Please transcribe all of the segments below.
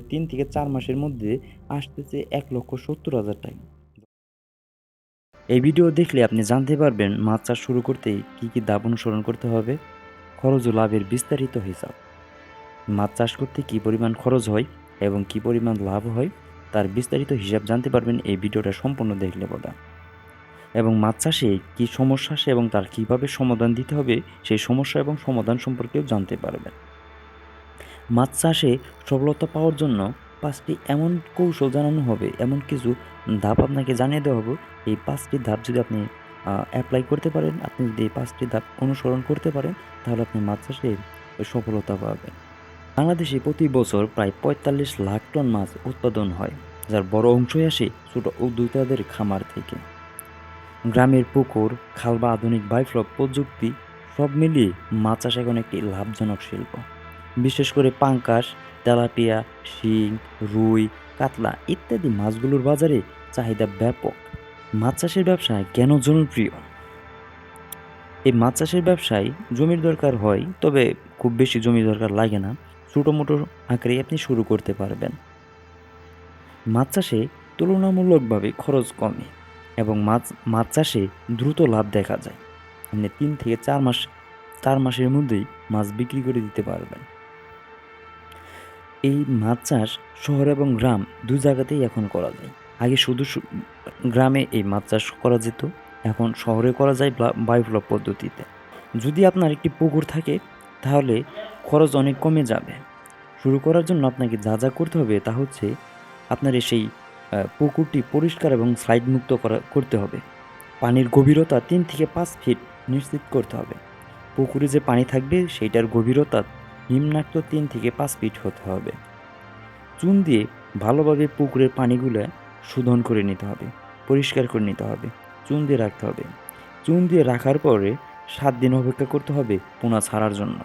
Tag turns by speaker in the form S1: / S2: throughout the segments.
S1: তিন থেকে চার মাসের মধ্যে আসতেছে এক লক্ষ সত্তর হাজার টাকা। এই ভিডিও দেখলে আপনি জানতে পারবেন মাছ চাষ শুরু করতে কী কী ধাপ অনুসরণ করতে হবে, খরচ ও লাভের বিস্তারিত হিসাব। মাছ চাষ করতে কী পরিমাণ খরচ হয় এবং কী পরিমাণ লাভ হয়, তার বিস্তারিত হিসাব জানতে পারবেন এই ভিডিওটা সম্পূর্ণ দেখলে বোধা। এবং মাছ চাষে কী সমস্যা আসে এবং তার কীভাবে সমাধান দিতে হবে, সেই সমস্যা এবং সমাধান সম্পর্কেও জানতে পারবেন। মাছ চাষে সফলতা পাওয়ার জন্য পাঁচটি এমন কৌশল জানানো হবে, এমন কিছু ধাপ আপনাকে জানিয়ে দেওয়া হবে। এই পাঁচটি ধাপ যদি আপনি অ্যাপ্লাই করতে পারেন, আপনি যদি এই পাঁচটি ধাপ অনুসরণ করতে পারেন, তাহলে আপনি মাছ চাষে সফলতা পাবেন। বাংলাদেশে প্রতি বছর প্রায় পঁয়তাল্লিশ লাখ টন মাছ উৎপাদন হয়, যার বড় অংশই আসে ছোট উদ্যোক্তাদের খামার থেকে। গ্রামের পুকুর, খাল বা আধুনিক বাইফ্লক প্রযুক্তি সব মিলিয়ে মাছ চাষ এখন একটি লাভজনক শিল্প। বিশেষ করে পাঙ্কাশ, তেলাপিয়া, শিং, রুই, কাতলা ইত্যাদি মাছগুলোর বাজারে চাহিদা ব্যাপক। মাছ চাষের ব্যবসা কেন জনপ্রিয়? এই মাছ চাষের ব্যবসায় জমির দরকার হয়, তবে খুব বেশি জমির দরকার লাগে না। ছোটো মোটো আকারে আপনি শুরু করতে পারবেন। মাছ চাষে তুলনামূলকভাবে খরচ কমে এবং মাছ মাছ চাষে দ্রুত লাভ দেখা যায়। আপনি তিন থেকে চার মাস, চার মাসের মধ্যেই মাছ বিক্রি করে দিতে পারবেন। এই মাছ চাষ শহর এবং গ্রাম দু জায়গাতেই এখন করা যায়। আগে শুধু গ্রামে এই মাছ চাষ করা যেত, এখন শহরে করা যায় বায়োফ্লক পদ্ধতিতে। যদি আপনার একটি পুকুর থাকে, তাহলে খরচ অনেক কমে যাবে। শুরু করার জন্য আপনাকে যা যা করতে হবে তা হচ্ছে আপনার সেই পুকুরটি পরিষ্কার এবং স্লাইড মুক্ত করা, করতে হবে। পানির গভীরতা তিন থেকে পাঁচ ফিট নিশ্চিত করতে হবে। পুকুরে যে পানি থাকবে, সেইটার গভীরতা নিম্নাক্ত তিন থেকে পাঁচ ফিট হতে হবে। চুন দিয়ে ভালোভাবে পুকুরের পানিগুলো শোধন করে নিতে হবে, পরিষ্কার করে নিতে হবে, চুন দিয়ে রাখতে হবে। চুন দিয়ে রাখার পরে সাত দিন অপেক্ষা করতে হবে পোনা ছাড়ার জন্য।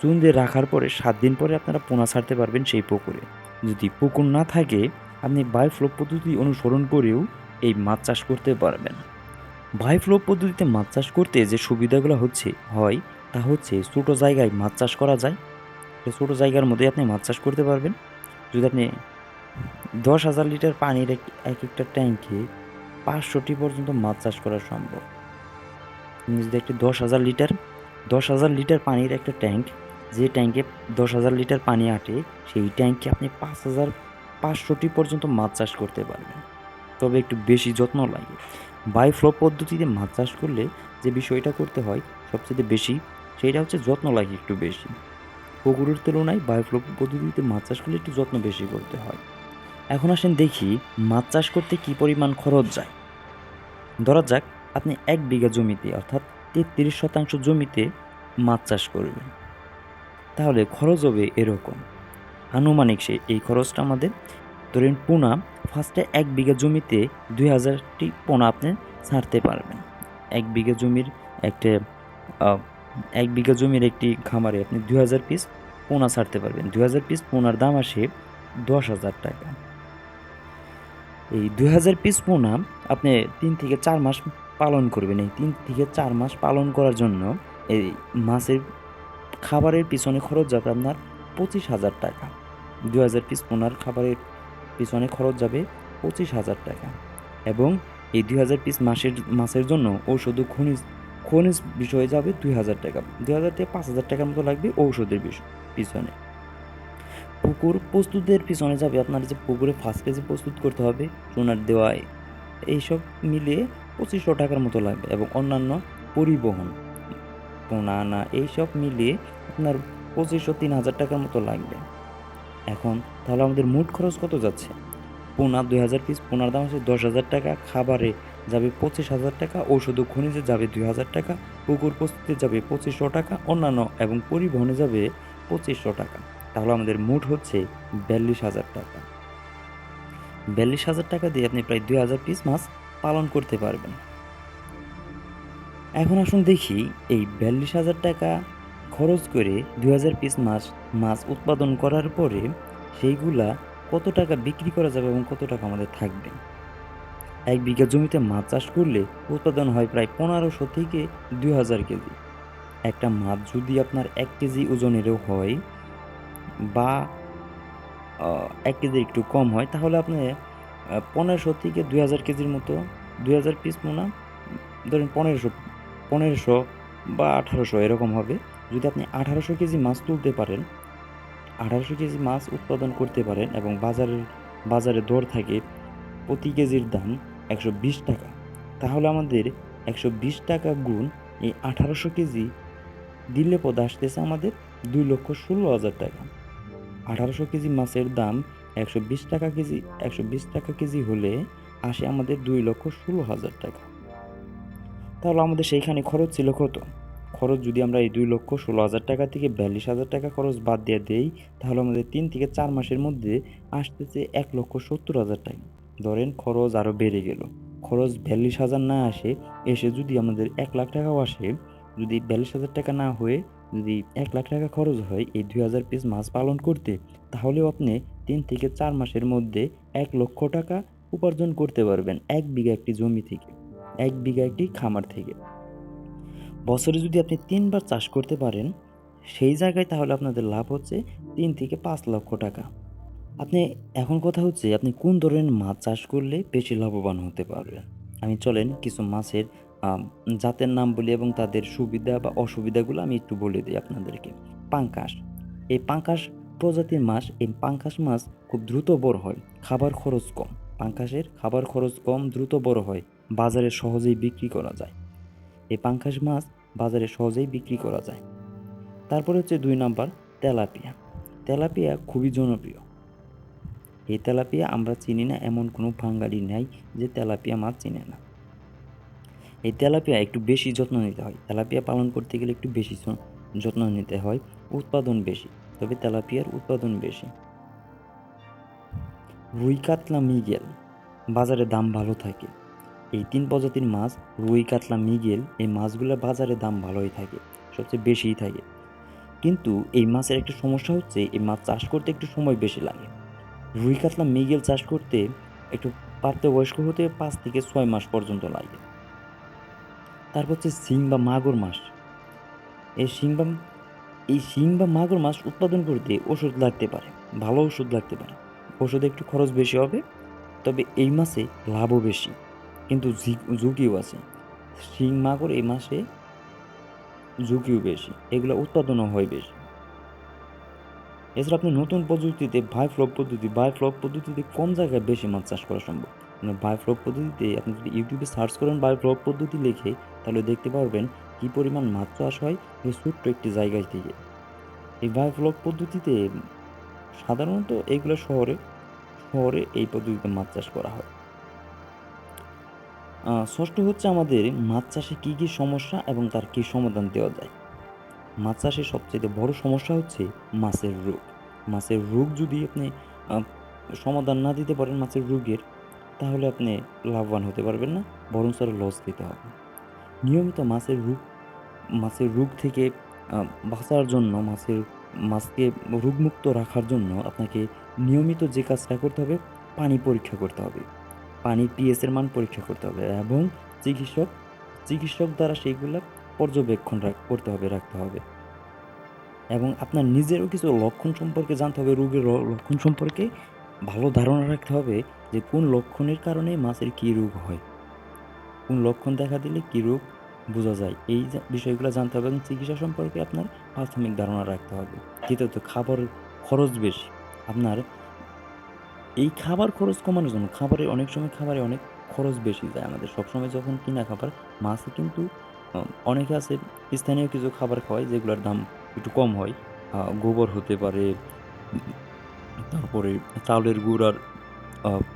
S1: চুন দিয়ে রাখার পরে সাত দিন পরে আপনারা পোনা ছাড়তে পারবেন সেই পুকুরে। যদি পুকুর না থাকে, আপনি বায়োফ্লো পদ্ধতি অনুসরণ করেও এই মাছ চাষ করতে পারবেন। বায়োফ্লো পদ্ধতিতে মাছ চাষ করতে যে সুবিধাগুলো হচ্ছে, হয় তা হচ্ছে ছোটো জায়গায় মাছ চাষ করা যায়। ছোটো জায়গার মধ্যে আপনি মাছ চাষ করতে পারবেন। যদি আপনি দশ হাজার লিটার পানির এক এক একটা ট্যাঙ্কে পাঁচশোটি পর্যন্ত মাছ চাষ করা সম্ভব। যদি একটি দশ হাজার লিটার, দশ হাজার লিটার পানির একটা ট্যাঙ্ক যে ট্যাঙ্কে দশ হাজার লিটার পানি আটে, সেই ট্যাঙ্কে আপনি পাঁচ হাজার পাঁচশোটি পর্যন্ত মাছ চাষ করতে পারবেন। তবে একটু বেশি যত্ন লাগে। বায়োফ্লো পদ্ধতিতে মাছ চাষ করলে যে বিষয়টা করতে হয়, সবচেয়ে বেশি সেটা হচ্ছে যত্ন লাগে একটু বেশি। পুকুরের তুলনায় বায়োফ্লো পদ্ধতিতে মাছ চাষ করলে একটু যত্ন বেশি করতে হয়। এখন আসেন দেখি মাছ চাষ করতে কী পরিমাণ খরচ যায়। ধরা যাক, আপনি এক বিঘা জমিতে অর্থাৎ তেত্রিশ শতাংশ জমিতে মাছ চাষ করবেন। তাহলে খরচ হবে এরকম। আনুমানিক সে এই খরচটা আমাদের ধরেন পোনা ফার্স্টে এক বিঘা জমিতে দুই হাজারটি পোনা আপনি ছাড়তে পারবেন। এক বিঘা জমির একটা এক বিঘা জমির একটি খামারে আপনি দুই হাজার পিস পোনা ছাড়তে পারবেন। দুই হাজার পিস পোনার দাম আসে দশ হাজার টাকা। এই দুই হাজার পিস পোনা আপনি তিন থেকে চার মাস পালন করবেন। এই তিন থেকে চার মাস পালন করার জন্য এই মাছের খাবারের পিছনে খরচ যাবে আপনার পঁচিশ হাজার টাকা। দু হাজার পিস পোনার খাবারের পিছনে খরচ যাবে পঁচিশ হাজার টাকা। এবং এই দুই হাজার পিস মাসের মাছের জন্য ঔষধ খনিজ খনিজ বিষয়ে যাবে? দুই হাজার টাকা। দুই হাজার থেকে পাঁচ হাজার টাকার মতো লাগবে ঔষধের পিছনে। পুকুর প্রস্তুতের পিছনে যাবে আপনার যে পুকুরে ফার্স্ট কেজি প্রস্তুত করতে হবে, সোনার দেওয়ায়। এইসব মিলিয়ে পঁচিশশো টাকার মতো লাগবে এবং অন্যান্য পরিবহন, পোনা আনা এইসব মিলিয়ে আপনার পঁচিশশো, তিন হাজার টাকার মতো লাগবে। এখন তাহলে আমাদের মোট খরচ কত যাচ্ছে? পোনা দুই হাজার পিস পোনার দাম হচ্ছে দশ হাজার টাকা। খাবারে যাবে পঁচিশ হাজার টাকা, ঔষধ ও খনিজে যাবে দুই হাজার টাকা, পুকুর প্রস্তুতে যাবে পঁচিশশো টাকা, অন্যান্য এবং পরিবহনে যাবে পঁচিশশো টাকা। তাহলে আমাদের মোট হচ্ছে বিয়াল্লিশ হাজার টাকা। বিয়াল্লিশ হাজার টাকা দিয়ে আপনি প্রায় দুই হাজার পিস মাছ পালন করতে পারবেন। এখন আসুন দেখি এই বিয়াল্লিশ হাজার টাকা খরচ করে দুই হাজার পিস মাছ মাছ উৎপাদন করার পরে সেইগুলা কত টাকা বিক্রি করা যাবে এবং কত টাকা আমাদের থাকবে? এক বিঘা জমিতে মাছ চাষ করলে উৎপাদন হয় প্রায় পনেরোশো থেকে দুই হাজার কেজি। একটা মাছ যদি আপনার এক কেজি ওজনেরও হয় বা এক কেজির একটু কম হয়, তাহলে আপনি পনেরোশো থেকে দুই হাজার কেজির মতো, দুই হাজার পিস মোনা ধরেন পনেরোশো পনেরোশো বা আঠারোশো এরকম হবে। যদি আপনি আঠারোশো কেজি মাছ তুলতে পারেন, আঠারোশো কেজি মাছ উৎপাদন করতে পারেন এবং বাজারের, বাজারে দর থাকে প্রতি কেজির দাম একশো বিশ টাকা। তাহলে আমাদের একশো বিশ টাকা গুণ এই আঠারোশো কেজি দিলে পদ আসতেছে আমাদের দুই লক্ষ ষোলো হাজার টাকা। আঠারোশো কেজি মাছের দাম একশো বিশ টাকা কেজি, একশো বিশ টাকা কেজি হলে আসে আমাদের দুই লক্ষ ষোলো হাজার টাকা। তাহলে আমাদের সেইখানে খরচ ছিল কত? খরচ যদি আমরা এই দুই লক্ষ ষোলো হাজার টাকা থেকে বিয়াল্লিশ হাজার টাকা খরচ বাদ দিয়ে দেই, তাহলে আমাদের তিন থেকে চার মাসের মধ্যে আসতেছে এক লক্ষ সত্তর হাজার টাকা। ধরেন খরচ আরও বেড়ে গেল। খরচ বিয়াল্লিশ হাজার না আসে, এসে যদি আমাদের এক লাখ টাকাও আসে, যদি বিয়াল্লিশ হাজার টাকা না হয়ে যদি এক লাখ টাকা খরচ হয় এই দুই হাজার পিস মাছ পালন করতে, তাহলেও আপনি তিন থেকে চার মাসের মধ্যে এক লক্ষ টাকা উপার্জন করতে পারবেন এক বিঘা একটি জমি থেকে, এক বিঘা একটি খামার থেকে। বছরে যদি আপনি তিনবার চাষ করতে পারেন, সেই জায়গায় তাহলে আপনাদের লাভ হচ্ছে তিন থেকে পাঁচ লক্ষ টাকা। আপনি এখন কথা হচ্ছে আপনি কোন ধরনের মাছ চাষ করলে বেশি লাভবান হতে পারবেন আমি চলেন কিছু মাছের জাতের নাম বলি এবং তাদের সুবিধা বা অসুবিধাগুলো আমি একটু বলে দিই আপনাদেরকে। পাঙ্কাশ। এই পাঙ্কাশ প্রজাতির মাছ, এই পাঙ্কাশ মাছ খুব দ্রুত বড় হয়, খাবার খরচ কম। পাঙ্কাশের খাবার খরচ কম, দ্রুত বড় হয়, বাজারে সহজেই বিক্রি করা যায়। এই পাঙ্কাশ মাছ বাজারে সহজেই বিক্রি করা যায়। তারপরে হচ্ছে দুই নাম্বার তেলাপিয়া। তেলাপিয়া খুবই জনপ্রিয়। এই তেলাপিয়া আমরা চিনি না, এমন কোনো ভাঙ্গারি নাই যে তেলাপিয়া মাছ চিনে না। এই তেলাপিয়া একটু বেশি যত্ন নিতে হয়। তেলাপিয়া পালন করতে গেলে একটু বেশি যত্ন নিতে হয়। উৎপাদন বেশি, তবে তেলাপিয়ার উৎপাদন বেশি। রুই কাতলা মিগেল, বাজারে দাম ভালো থাকে। এই তিন প্রজাতির মাছ, রুই কাতলা মিগেল, এই মাছগুলোর বাজারে দাম ভালোই থাকে, সবচেয়ে বেশিই থাকে। কিন্তু এই মাছের একটা সমস্যা হচ্ছে, এই মাছ চাষ করতে একটু সময় বেশি লাগে। রুই কাতলা মিগেল চাষ করতে একটু প্রাপ্তবয়স্ক হতে পাঁচ থেকে ছয় মাস পর্যন্ত লাগে। তারপর হচ্ছে শিং বা মাগুর মাছ। এই শিং বা, এই শিং বা মাগুর মাছ উৎপাদন করতে ওষুধ লাগতে পারে, ভালো ওষুধ লাগতে পারে। ওষুধে একটু খরচ বেশি হবে, তবে এই মাসে লাভও বেশি, কিন্তু ঝুঁকিও আছে। শিং, মাগুর এই মাসে ঝুঁকিও বেশি, এগুলো উৎপাদনও হয় বেশি। এছাড়া আপনি নতুন পদ্ধতিতে বাই ফ্লপ পদ্ধতি বাই ফ্লপ পদ্ধতিতে কম জায়গায় বেশি মাছ চাষ করা সম্ভব? মানে বাই ফ্লপ পদ্ধতিতে আপনি যদি ইউটিউবে সার্চ করেন বাই ফ্লপ পদ্ধতি লিখে, তাহলে দেখতে পারবেন কী পরিমাণ মাছ চাষ হয় এই ছোট্ট একটি জায়গায় থেকে। এই বাই ফ্লপ পদ্ধতিতে সাধারণত এইগুলো শহরে শহরে এই পদ্ধতিতে মাছ চাষ করা হয়। ষষ্ঠ হচ্ছে আমাদের মাছ চাষে কী কী সমস্যা এবং তার কী সমাধান দেওয়া যায়। মাছ চাষের সবচেয়ে বড় সমস্যা হচ্ছে মাছের রোগ। মাছের রোগ যদি আপনি সমাধান না দিতে পারেন মাছের রোগের, তাহলে আপনি লাভবান হতে পারবেন না, বরঞ্চ আরও লস দিতে হবে। নিয়মিত মাছের রোগ মাছের রোগ থেকে বাঁচার জন্য, মাছের, মাছকে রোগমুক্ত রাখার জন্য আপনাকে নিয়মিত যে কাজটা করতে হবে, পানি পরীক্ষা করতে হবে। পানির পিএসের মান পরীক্ষা করতে হবে এবং চিকিৎসক চিকিৎসক দ্বারা সেইগুলো পর্যবেক্ষণ করতে হবে, রাখতে হবে। এবং আপনার নিজেরও কিছু লক্ষণ সম্পর্কে জানতে হবে, রোগের লক্ষণ সম্পর্কে ভালো ধারণা রাখতে হবে যে কোন লক্ষণের কারণে মাছের কী রোগ হয়। কোন লক্ষণ দেখা দিলে কী রোগ বোঝা যায়, এই বিষয়গুলো জানতে হবে এবং চিকিৎসা সম্পর্কে আপনার প্রাথমিক ধারণা রাখতে হবে। দ্বিতীয়ত খাবার খরচ বেশি, আপনার এই খাবার খরচ কমানোর জন্য খাবারে অনেক সময় খাবারে অনেক খরচ বেশি যায় আমাদের। সবসময় যখন কিনা খাবার, মাছে কিন্তু অনেকে আছে স্থানীয় কিছু খাবার খাওয়ায় যেগুলোর দাম একটু কম হয়। গোবর হতে পারে, তারপরে চাউলের গুঁড় আর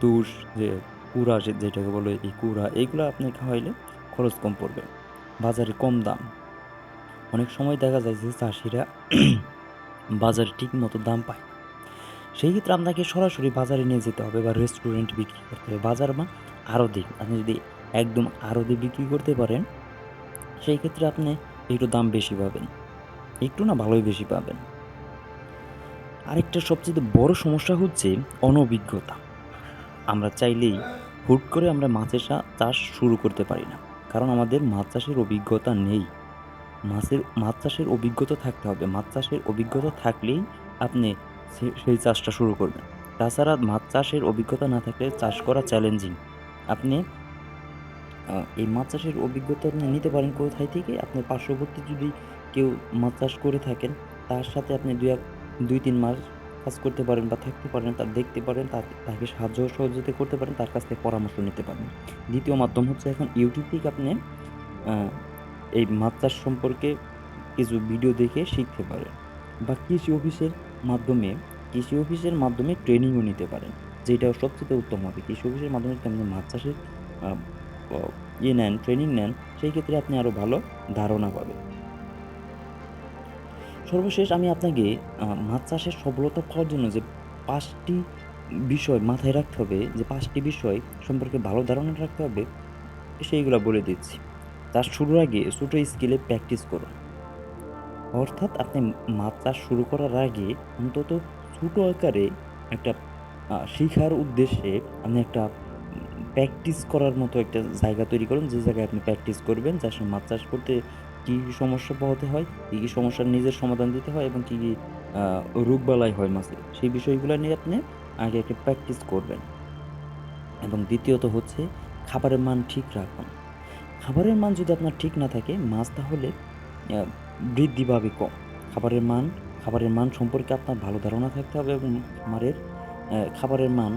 S1: তুষ যে কুড়া যেটাকে বলে এই কুড়া, এইগুলো আপনি খাওয়াইলে খরচ কম পড়বে, বাজারে কম দাম। অনেক সময় দেখা যায় যে চাষিরা বাজারে ঠিক মতো দাম পায় সেই ক্ষেত্রে আপনাকে সরাসরি বাজারে নিয়ে যেতে হবে বা রেস্টুরেন্ট বিক্রি করতে হবে। বাজার বা আড়তে আপনি যদি একদম আড়তে বিক্রি করতে পারেন সেই ক্ষেত্রে আপনি একটু দাম বেশি পাবেন। একটু না ভালোই বেশি পাবেন। আরেকটা সবচেয়ে বড় সমস্যা হচ্ছে অনভিজ্ঞতা। আমরা চাইলেই হুট করে আমরা মাছের চাষ শুরু করতে পারি না। কারণ আমাদের মাছ চাষের অভিজ্ঞতা নেই। মাছের, মাছ চাষের অভিজ্ঞতা থাকতে হবে। মাছ চাষের অভিজ্ঞতা থাকলেই আপনি সেই চাষটা শুরু করবেন। তাছাড়া মাছ চাষের অভিজ্ঞতা না থাকলে চাষ করা চ্যালেঞ্জিং আপনি এই মাছ চাষের অভিজ্ঞতা আপনি নিতে পারেন কোথায় থেকে? আপনার পার্শ্ববর্তী যদি কেউ মাছ চাষ করে থাকেন, তার সাথে আপনি দুই এক, দুই তিন মাস কাজ করতে পারেন বা থাকতে পারেন, তার দেখতে পারেন, তার, তাকে সাহায্য সহযোগিতা করতে পারেন, তার কাছ থেকে পরামর্শ নিতে পারেন। দ্বিতীয় মাধ্যম হচ্ছে এখন ইউটিউব থেকে আপনি এই মাছ চাষ সম্পর্কে কিছু ভিডিও দেখে শিখতে পারেন বা কৃষি অফিসের মাধ্যমে, কৃষি অফিসের মাধ্যমে ট্রেনিংও নিতে পারেন যেটা সবচেয়ে উত্তম হবে। কৃষি অফিসের মাধ্যমে আপনি মাছ চাষের ইয়ে নেন ট্রেনিং নেন, সেই ক্ষেত্রে আপনি আরও ভালো ধারণা পাবেন। সর্বশেষ আমি আপনাকে মাছ চাষের সফলতা পাওয়ার জন্য যে পাঁচটি বিষয় মাথায় রাখতে হবে, যে পাঁচটি বিষয় সম্পর্কে ভালো ধারণা রাখতে হবে, সেইগুলো বলে দিচ্ছি। তার শুরুর আগে ছোটো স্কেলে প্র্যাকটিস করুন। অর্থাৎ আপনি মাছ চাষ শুরু করার আগে অন্তত ছোটো আকারে একটা শিখার উদ্দেশ্যে আপনি একটা প্র্যাকটিস করার মতো একটা জায়গা তৈরি করুন, যে জায়গায় আপনি প্র্যাকটিস করবেন, যার সঙ্গে মাছ চাষ করতে কী কী সমস্যা পোহাতে হয়, কী কী সমস্যার নিজের সমাধান দিতে হয় এবং কী কী রোগবালাই হয় মাছের সেই বিষয়গুলো নিয়ে আপনি আগে একটা প্র্যাকটিস করবেন। এবং দ্বিতীয়ত হচ্ছে খাবারের মান ঠিক রাখুন। খাবারের মান যদি আপনার ঠিক না থাকে মাছ তাহলে বৃদ্ধি পাবে কম। খাবারের মান খাবারের মান সম্পর্কে আপনার ভালো ধারণা থাকতে হবে এবং খামারের খাবারের মান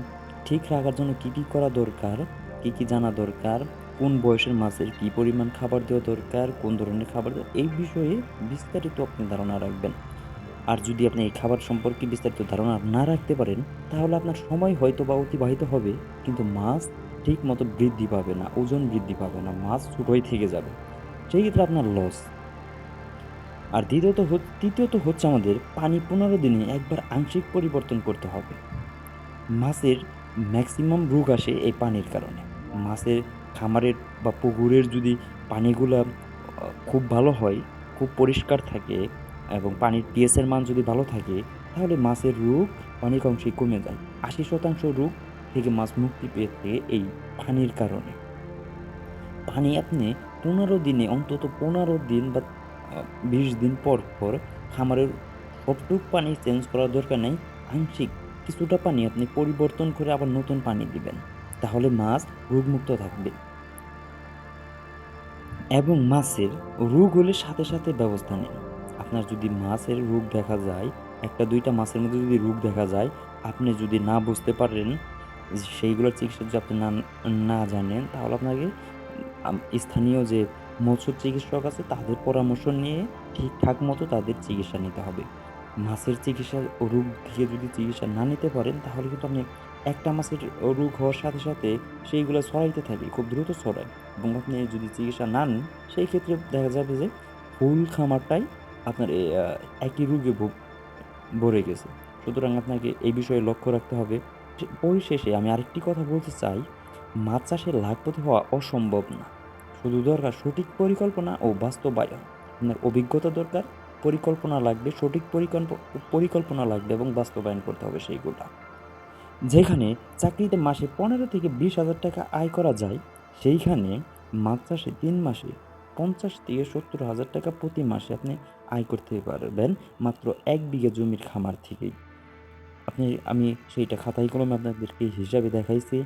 S1: ঠিক রাখার জন্য কী কী করা দরকার, কী কী জানা দরকার, কোন বয়সের মাছের কী পরিমাণ খাবার দেওয়া দরকার, কোন ধরনের খাবার দেওয়া, এই বিষয়ে বিস্তারিত আপনি ধারণা রাখবেন। আর যদি আপনি এই খাবার সম্পর্কে বিস্তারিত ধারণা না রাখতে পারেন, তাহলে আপনার সময় হয়তো বা অতিবাহিত হবে, কিন্তু মাছ ঠিক মতো বৃদ্ধি পাবে না, ওজন বৃদ্ধি পাবে না, মাছ ছোটোই থেকে যাবে। সেই ক্ষেত্রে আপনার লস আর দ্বিতীয়ত তৃতীয়ত হচ্ছে আমাদের পানি পনেরো দিনে একবার আংশিক পরিবর্তন করতে হবে। মাছের ম্যাক্সিমাম রোগ আসে এই পানির কারণে। মাছের, খামারের বা পুকুরের যদি পানিগুলো খুব ভালো হয়, খুব পরিষ্কার থাকে এবং পানির পিএসের মান যদি ভালো থাকে, তাহলে মাছের রোগ অনেক অংশেই কমে যায়। আশি শতাংশ রোগ থেকে মাছ মুক্তি থাকে এই পানির কারণে। পানি আপনি পনেরো দিনে, অন্তত পনেরো দিন বা বিশ দিন পর পর খামারের সবটুক পানি চেঞ্জ করার দরকার নেই। আংশিক কিছুটা পানি আপনি পরিবর্তন করে আবার নতুন পানি দিবেন। তাহলে মাছ রোগমুক্ত থাকবে। এবং মাছের রোগ হলে সাথে সাথে ব্যবস্থা নিন। আপনার যদি মাছের রোগ দেখা যায়, একটা দুইটা মাছের মধ্যে যদি রোগ দেখা যায়, আপনি যদি না বুঝতে পারেন সেইগুলোর চিকিৎসা যদি আপনি না না জানেন, তাহলে আপনাকে স্থানীয় যে মৎস্য চিকিৎসক আছে, তাদের পরামর্শ নিয়ে ঠিকঠাক মতো তাদের চিকিৎসা নিতে হবে। মাছের চিকিৎসা রোগ দিয়ে যদি চিকিৎসা না নিতে পারেন, তাহলে কিন্তু আপনি একটা মাছের রোগ হওয়ার সাথে সাথে সেইগুলো ছড়াইতে থাকে খুব দ্রুত ছড়ায়। এবং আপনি যদি চিকিৎসা না নেন, সেই ক্ষেত্রে দেখা যাবে যে ফুল খামারটাই আপনার একই রোগে ভরে গেছে। সুতরাং আপনাকে এই বিষয়ে লক্ষ্য রাখতে হবে। পরিশেষে আমি আরেকটি কথা বলতে চাই, মাছ চাষে লাখপতি হওয়া অসম্ভব না। শুধু দরকার সঠিক পরিকল্পনা ও বাস্তবায়ন। আপনার অভিজ্ঞতা দরকার পরিকল্পনা লাগবে, সঠিক পরিকল্প- পরিকল্পনা লাগবে এবং বাস্তবায়ন করতে হবে সেইগুলা যেখানে চাকরিতে মাসে পনেরো থেকে বিশ হাজার টাকা আয় করা যায়, সেইখানে মাছ চাষে তিন মাসে পঞ্চাশ থেকে সত্তর হাজার টাকা প্রতি মাসে আপনি আয় করতে পারবেন মাত্র এক বিঘা জমির খামার থেকেই। আপনি, আমি সেইটা খাতায় কলমে আপনাদেরকে হিসাবে দেখাইছি।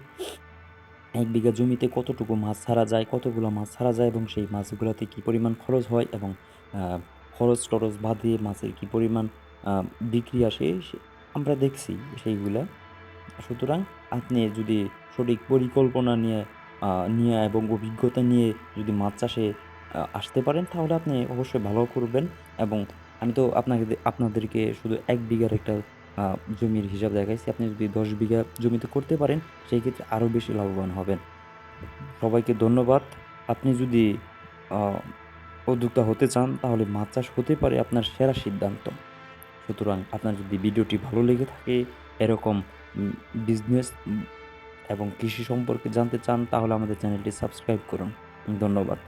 S1: এক বিঘা জমিতে কতটুকু মাছ ছাড়া যায়, কতগুলো মাছ ছাড়া যায় এবং সেই মাছগুলোতে কী পরিমাণ খরচ হয় এবং খরচ টরচ বাদে মাছের কী পরিমাণ বিক্রি আসে আমরা দেখছি সেইগুলা। সুতরাং আপনি যদি সঠিক পরিকল্পনা নিয়ে নিয়ে এবং অভিজ্ঞতা নিয়ে যদি মাছ চাষে আসতে পারেন, তাহলে আপনি অবশ্যই ভালো করবেন এবং আমি তো আপনাকে আপনাদেরকে শুধু এক বিঘার একটা জমির হিসাব দেখাইছি। আপনি যদি দশ বিঘা জমিতে করতে পারেন, সেই ক্ষেত্রে আরও বেশি লাভবান হবেন। সবাইকে ধন্যবাদ। আপনি যদি উদ্যোক্তা হতে চান, তাহলে মাছ চাষ হতে পারে আপনার সেরা সিদ্ধান্ত। সুতরাং আপনার যদি ভিডিওটি ভালো লেগে থাকে, এরকম বিজনেস এবং কৃষি সম্পর্কে জানতে চান, তাহলে আমাদের চ্যানেলটি সাবস্ক্রাইব করুন। ধন্যবাদ।